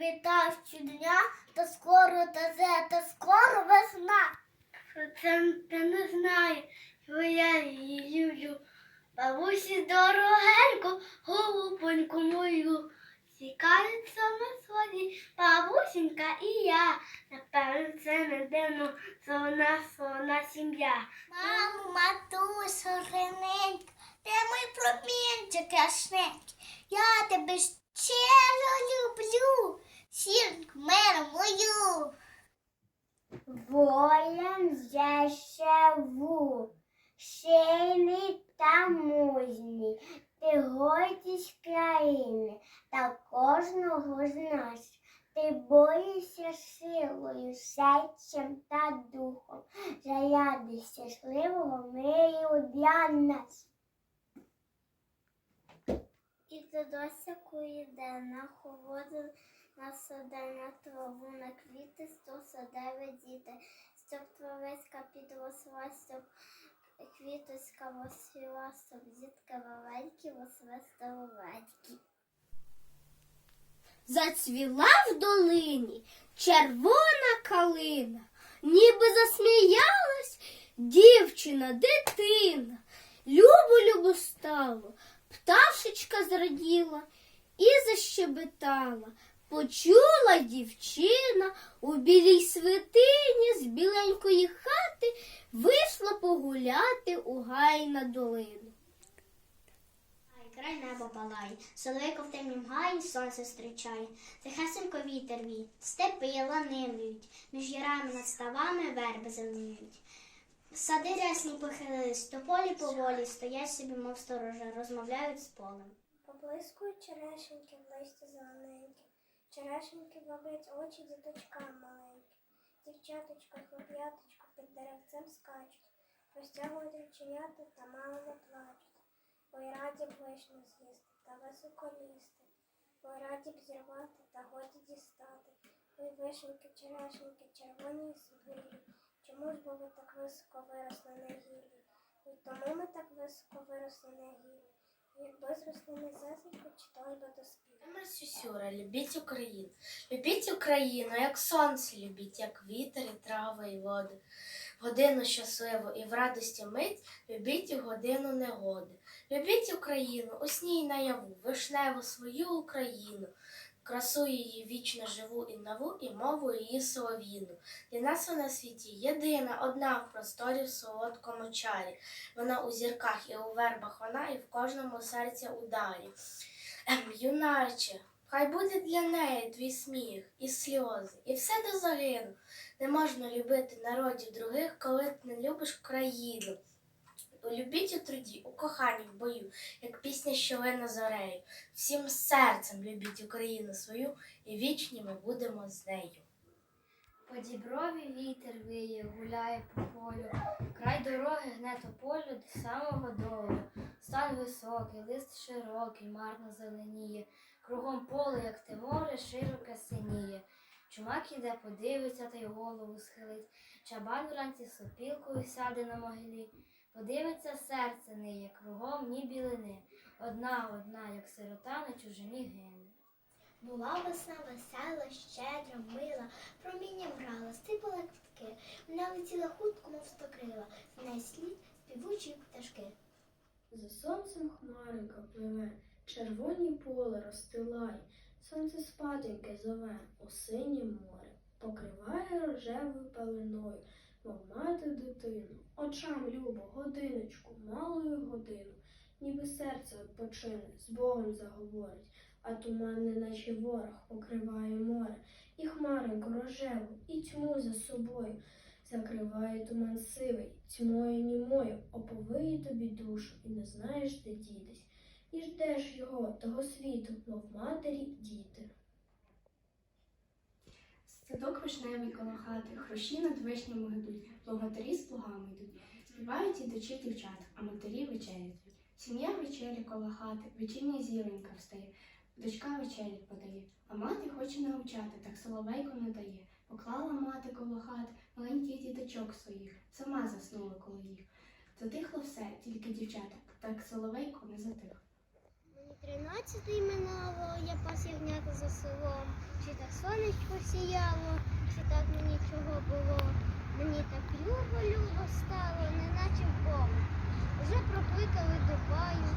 Віри щодня, та скоро тазе, та скоро весна. Це ти не знає, що я її люблю. Бабусі дорогенько, голубоньку мою. Цікавиться на сході бабусінька і я. Напевно, це не дивно, нас вона сім'я. Мамо, матусю, рененька, ти мій промінчик ясненький. Я тебе щиро люблю, мене мою. Я живу, сильний та мужній, ти гордість країни та кожного з нас. Ти боїшся силою, серцем та духом, заради щасливого миру для нас. І додося куїде на холоду, на саде, на траву, на квіти, сто садеве діти, щоб травицька підросла, щоб квіточка восвіла, щоб дітки маленькі восвистали ледькі. Зацвіла в долині червона калина, ніби засміялась дівчина, дитина. Любо любо стало, пташечка зраділа і защебетала. Почула дівчина у білій свитині з біленької хати вийшла погуляти у гай на долину. Ай, край небо палає, соловейко в темнім гаї сонце зустрічає, тихесенько вітер вій, степи лани млюють, між ярами над ставами верби зеленіють. Сади рясні похилились, то полі поволі стоять собі, мов сторожа, розмовляють з полем. Поблискують черешеньки в листі зелененькі, черешеньки бабить очі діточкам маленьким. Дівчаточка, хлоп'яточка під деревцем скачуть, розтягують рученята та мало не плачуть. Ой раді б вишню з'їсти та високо лізти, ой раді б зірвати та годі дістати. Ой вишеньки, черешеньки, червоні і світлі, чому ж бо ви так високо виросли на гіллі? Ой тому ми так виросли. До спів. Сюсюра, любіть Україну. Любіть Україну, як сонце любіть, як вітер, і трави, і води. Годину щасливу і в радості мить любіть годину негоди. Любіть Україну, у сні й наяву, вишневу свою Україну. Красу її вічно живу і нову, і мову її солов'їну. Для нас вона світі єдина, одна в просторі в солодкому чарі. Вона у зірках і у вербах вона, і в кожному серці ударі. Ем, юначе, хай буде для неї твій сміх і сльози, і все до загину. Не можна любити народів других, коли ти не любиш країну. Любіть у труді, у коханні, в бою, як пісня, що лине зорею. Всім серцем любіть Україну свою, і вічні ми будемо з нею. По діброві вітер виє, гуляє по полю, край дороги гне тополю до самого долю. Стан високий, лист широкий, марно зеленіє, кругом поле, як те море, широке синіє. Чумак іде, подивиться та й голову схилить. Чабан вранці сопілкою сяде на могилі. Подивиться серце ниє, кругом ні білини. Одна, одна, як сирота на чужині гине. Була весна весела, щедра, мила, промінням грала, сипала квітки, вона летіла хутко, мов стокрила, з неї слід співучі пташки. За сонцем хмаринка пливе, червоні поле розстилає, сонце спатеньке зове у синє море, покриває рожевою пеленою, мати дитину. Очам любо, годиночку, малою годину, ніби серце відпочине, з Богом заговорить, а туман, неначе ворог, покриває море, і хмаринку рожеву, і тьму за собою. Закриває туман сивий, тьмою німою, оповиє тобі душу, і не знаєш, де дітись. І ждеш його, того світу, мов матері, діти. Садок вишневий коло хати, хрущі над вишнями гудуть, плугатарі з плугами йдуть. Співають ідучі дівчата, а матері вечерять. Сім'я вечеря коло хати, вечірня зіронька встає, дочка вечерять подає, а мати хоче навчати, так соловейко не дає. Поклала мати коло хати маленьких діточок своїх, сама заснула коло їх. Затихло все, тільки дівчата, так соловейко не затих. Мені тринадцятий минало, я пас ягнята за селом, чи так сонечко сіяло, чи так мені чого було. Мені так любо-любо стало, неначе Бог. Вже прокликали до баю.